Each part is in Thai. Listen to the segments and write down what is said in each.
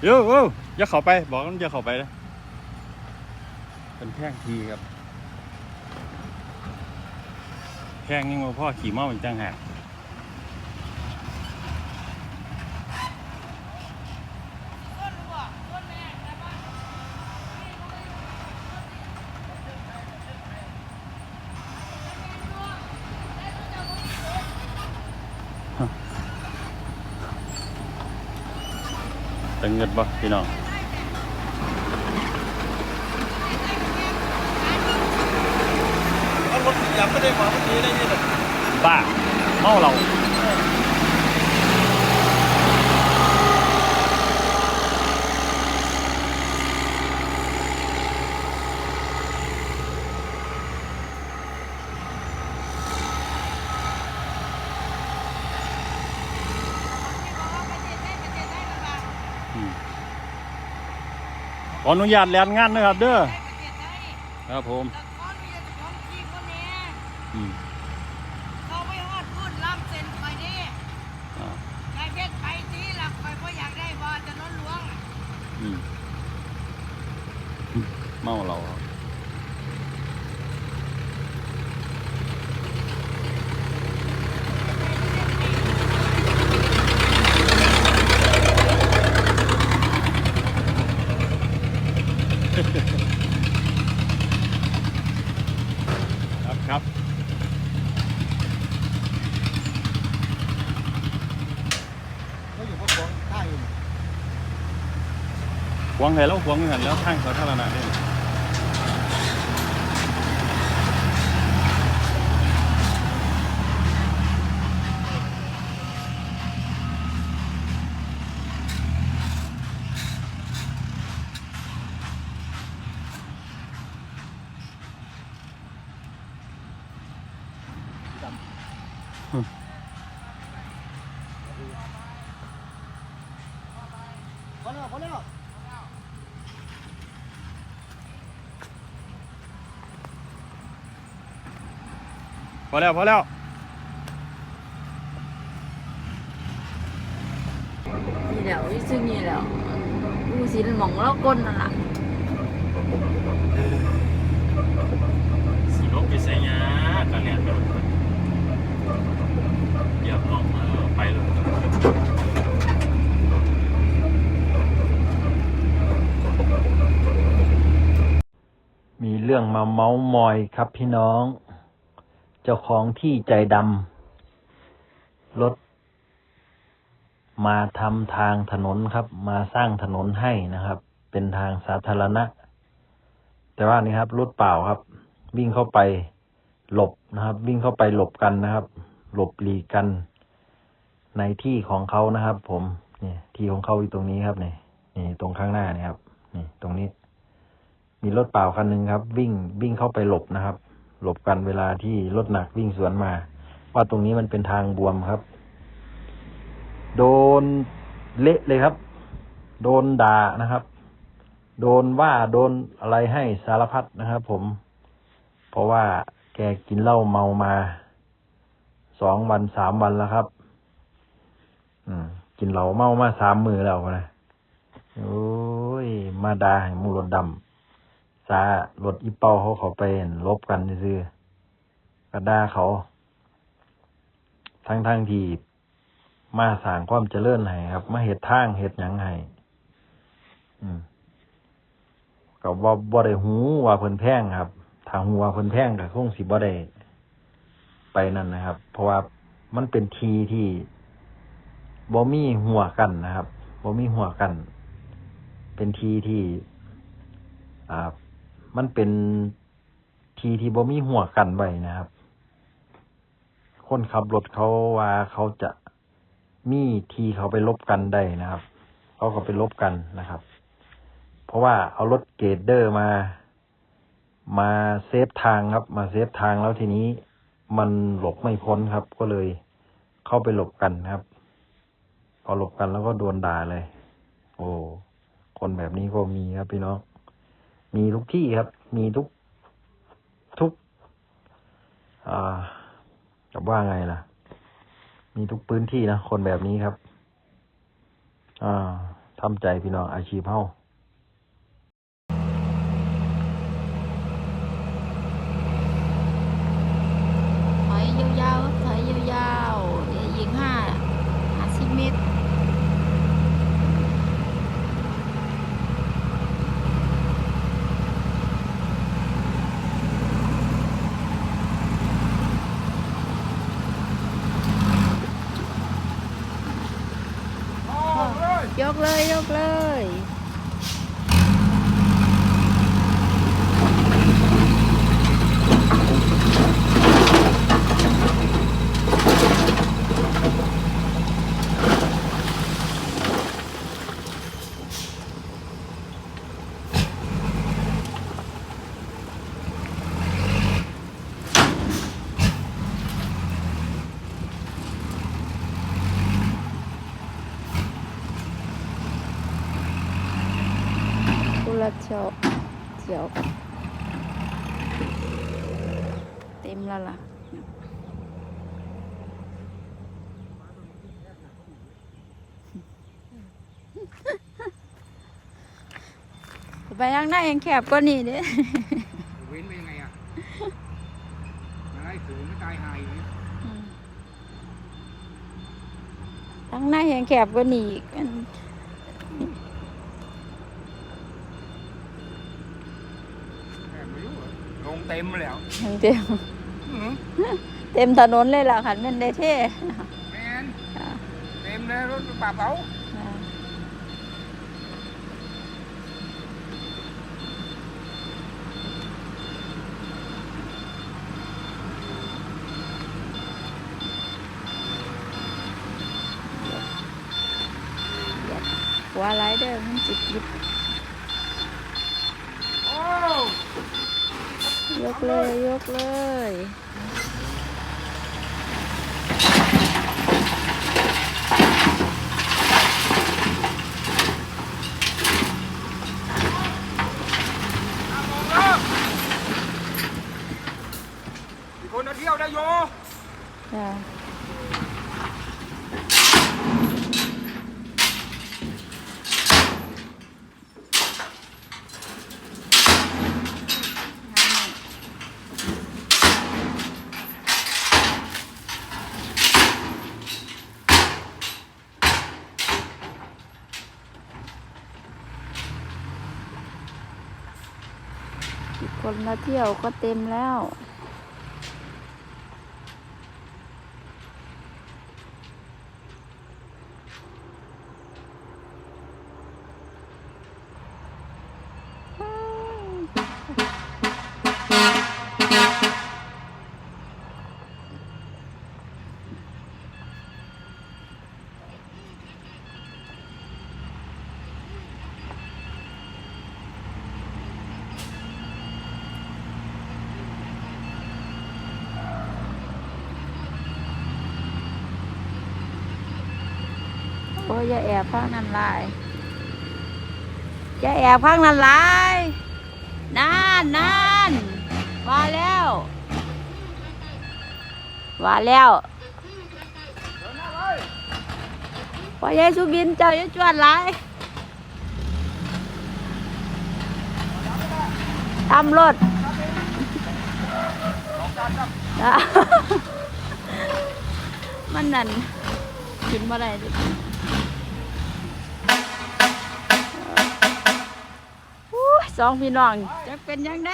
เดี๋ยวเอ้าอย่าเข้าไป บอกมันอย่าเข้าไปนะเป็นแพงทีครับแพงยังว่าพ่อขี่เมาอีกต่างหาก ตึงเงินบ่พี่น้องเอารถยำไม่ได้มาเมื่อกี้ได้ยินเหรอบ้าเมาเราอืมข ออนุญาตแลนงานนะครับ เด้อครับผมอืมเขาไม่ฮอดพูดล่ำเซ็นคอยนี่อ่านายเพชรไปทีหลักคอยเพราะอยากได้บอลจะน้นหลวงอืมเมาเรา ครับครับครับเขาอยู่พวกของท่าอยู่หวงไงแล้วหวงเงินแล้วทางสาธารณะได้ฮึ พอแล้วพอแล้ว พอแล้วพอแล้วนี่แหล้วซึ่งนี่แหล้วดูสิหมองแล้วก้นนั่นล่ะสีลบไปใส่ยากันเนี่ยเหยียบลงมาไปเลยมีเรื่องมาเมาส์มอยครับพี่น้องเจ้าของที่ใจดำรถมาทำทางถนนครับ มาสร้างถนนให้นะครับ เป็นทางสาธารณะ แต่ว่านี่ครับรถเปล่าครับ วิ่งเข้าไปหลบนะครับ วิ่งเข้าไปหลบกันนะครับ หลบหลีกกัน ในที่ของเขานะครับ ผมเนี่ย ที่ของเขาอยู่ตรงนี้ครับเนี่นี่ตรงข้างหน้านี่ครับนี่ตรงนี้ มีรถเปล่าคันหนึ่งครับ วิ่งวิ่งเข้าไปหลบนะครับ หลบกันเวลาที่รถหนักวิ่งสวนมา ว่าตรงนี้มันเป็นทางบวมครับ โดนเละเลยครับ โดนด่านะครับ โดนว่าโดนอะไรให้สารพัดนะครับผม เพราะว่าแกกินเหล้าเมามาสองวันสามวันแล้วครับ อืม กินเหล้าเมามาสามมือแล้วนะโอ้ย มาด่าให้หมูรถดำ ซารถอีเป้าเขาเขาไปเห็นลบกันซื่อๆก็ด่าเขา ทั้งทั้งที่มาสร้างความเจริญให้ครับ มาเฮ็ดทางเฮ็ดหยังให้อืมก็บ่บ่ได้หูว่าเพิ่นแพงครับถ้าหูว่าเพิ่นแพงก็คงสิบ่ได้ไปนั่นนะครับ เพราะว่ามันเป็นทีที่บ่มีหัวกันนะครับบ่มีหัวกัน เป็นทีที่อ่า มันเป็นทีที่บ่มีหัวกันไว้นะครับ คนขับรถเขาว่าเขาจะมีทีเขาไปลบกันได้นะครับเขาก็ไปลบกันนะครับ เพราะว่าเอารถเกรดเดอร์มา มาเซฟทางครับ มาเซฟทางแล้วทีนี้มันหลบไม่พ้นครับ ก็เลยเข้าไปหลบกันครับพอหลบกันแล้วก็โดนด่าเลย โอ้ คนแบบนี้ก็มีครับพี่น้อง มีทุกที่ครับ มีทุกทุกอ่าจะว่าไงล่ะ มีทุกพื้นที่นะคนแบบนี้ครับ อ่าทำใจพี่น้องอาชีพเฮา ถอยยาวๆถอยยาวๆเดี๋ยวยิงห้าห้าสิบเมตร ย กเลยยกเลย ชียวเชียวเต็มแล้วล่ะไปทางหน้ายังแคบกว่านี้เด้เว้นไปยังไงอะมาไล่ขืนไม่ตายหายอยู่ทางหน้ายังแคบกว่านี้อีกอัน แอบไม่รู้เหรอล งเต็มแล้วยังเต็มอื้อเต็มถนนเลยล่ะขันเป็นได้เท่แมนเต็มเลยรถปราบเอาอ่าหัวไรเด้อมันจิบยิบ โอ้ ยกเลย ยกเลยมีคนมาเที่ยวได้โยจ้ะ คนมาเที่ยวก็เต็มแล้ว ยอย่าแอบพังนั่นลายอย่าแอบพังนั่นลายนานนานมาแล้วมาแล้วพอยายสุบินเจ้าอย่าจวนหลายทำรถมันนั่นกินมาได้ สองพี่น้องจะเป็นยังไง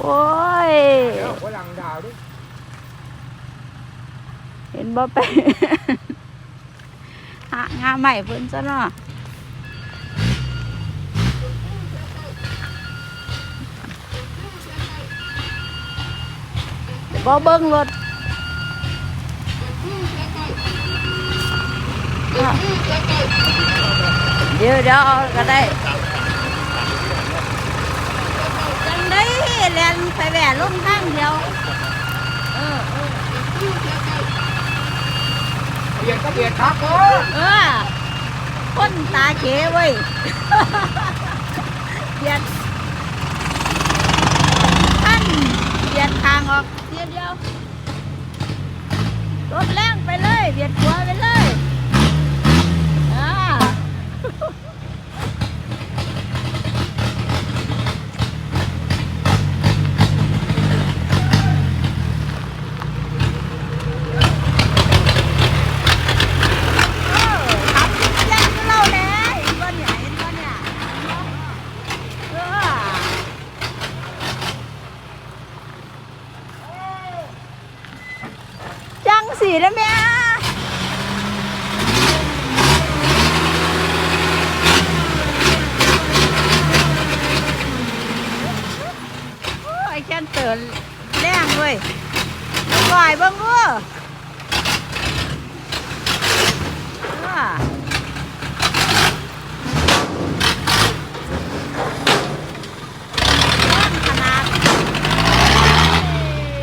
โอ้ยเดี๋ยวหัวหลังดาวดิ เห็นบ่ไปหางาใหม่เพิ่นซะเนาะบ่เบิ่งรถ อะเดี๋ยวเดี๋ยวเอาก็ได้จังได้แลนไปแหวนลงทางเดียว เออเออ เปลี่ยนก็เปลี่ยนครับโอ้ เออคนตาเฉเว้ย เปลี่ยนท่าน เบียดทางออกเดียวเดียวรถแรงไปเลยเบียดขวาไปเลยอ่า เออทำแรงก็เล่าแน่เห็นบ่เนี่ยเห็นบ่เนี่ยเออ จังสีได้ไหมโอ้ยแค่นเตือนแรงเว้ยปล่อยเบ้างกูอ่า ร้อนขนาด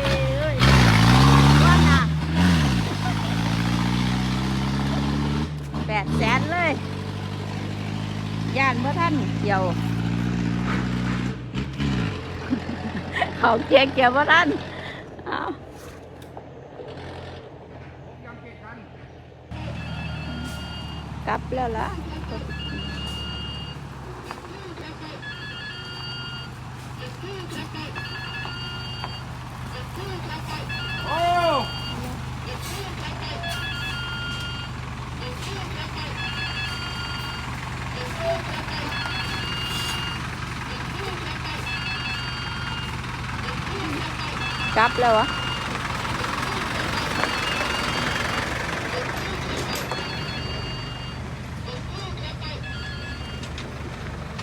เอ้ยร้อนนะแปดแสนเลย ย่านเมื่อท่านเกี่ยว เขาเจียเกี่ยวเมื่านเอายังเกตกันกลับแล้วล่ะโอ้ กลับแล้ววะ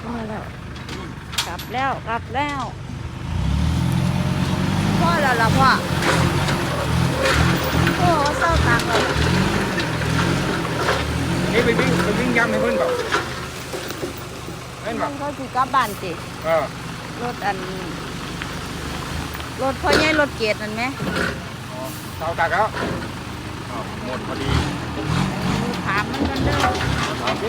มาแล้วกลับแล้วกลับแล้วพ่อแล้วล่ะพ่อโอ้เศร้าตังค์เลยนี่ไปวิ่งไปวิ่งย้ำให้เพื่อนเปล่าเห็นมัป่ะนเขาสิกลับบ้านสิเออรถอัน รถพ่อใหญ่รถเกียรตินั่นไหมเตาตักแล้วหมดพอดีถามมันกันเด้อถามสิ